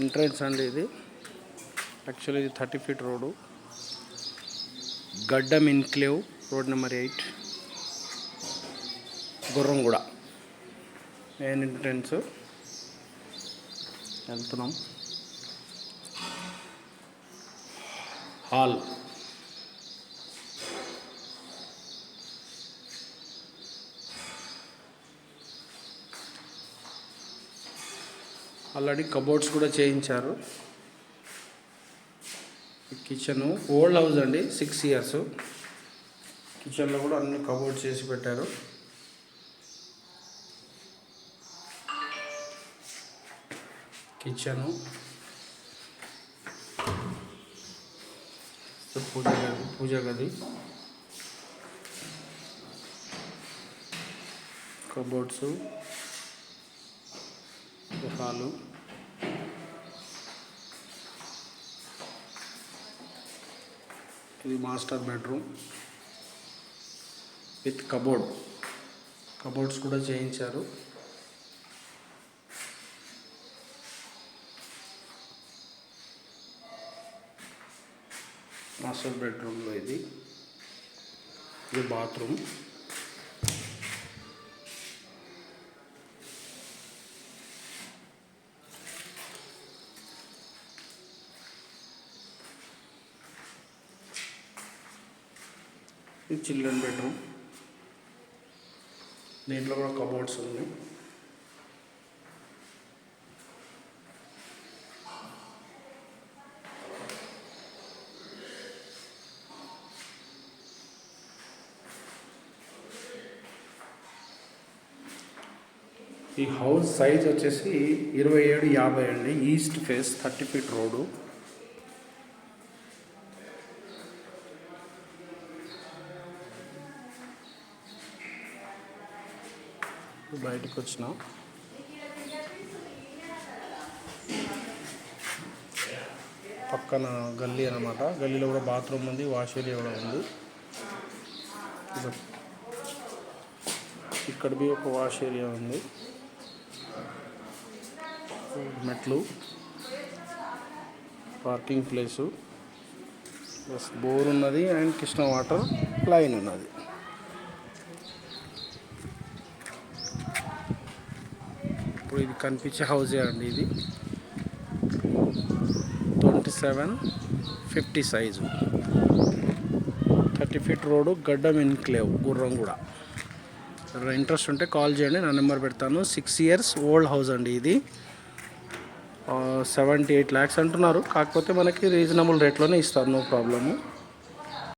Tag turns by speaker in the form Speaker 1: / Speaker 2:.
Speaker 1: Entrance అండి ఇది. Actually ఇది thirty feet road. Gaddam enclave road number eight. Gurramguda main entrance. వెళ్తున్నాం. Hall already cupboards కూడా చేయించారు. కిచెను ఓల్డ్ హౌస్ అండి సిక్స్ ఇయర్స్. కిచెన్లో కూడా అన్ని కబోర్డ్ చేసి పెట్టారు. కిచెను. పూజ గది పూజ గది. Cupboards hall. ఇది master bedroom with cupboard. Cupboards కూడా చేయించారు. మాస్టర్ బెడ్రూమ్లో ఇది. ఇది బాత్రూమ్. ఇది చిల్డ్రన్ బెడ్రూమ్. దీంట్లో కూడా కబోర్డ్స్ ఉన్నాయి. ఈ హౌస్ సైజ్ వచ్చేసి ఇరవై ఏడు యాభై అండి. East face thirty feet road. బయటకు వచ్చిన. పక్కన గల్లీ అన్నమాట. గల్లీలో కూడా బాత్రూమ్ ఉంది వాష్ ఏరియా కూడా ఉంది. ఇక్కడ బి ఒక వాష్ ఏరియా ఉంది. మెట్లు. Parking place. ప్లస్ బోర్ ఉన్నది అండ్ కృష్ణ వాటర్ లైన్ ఉన్నది. ఇప్పుడు ఇది కనిపించే హౌసే అండి ఇది. Twenty seven fifty size. Thirty feet road Gaddam enclave Gurram కూడా. ఇంట్రెస్ట్ ఉంటే కాల్ చేయండి నా నెంబర్ పెడతాను. సిక్స్ ఇయర్స్ ఓల్డ్ హౌస్ అండి ఇది. సెవెంటీ ఎయిట్ ల్యాక్స్ అంటున్నారు. కాకపోతే మనకి రీజనబుల్ రేట్లోనే ఇస్తారు నో ప్రాబ్లము.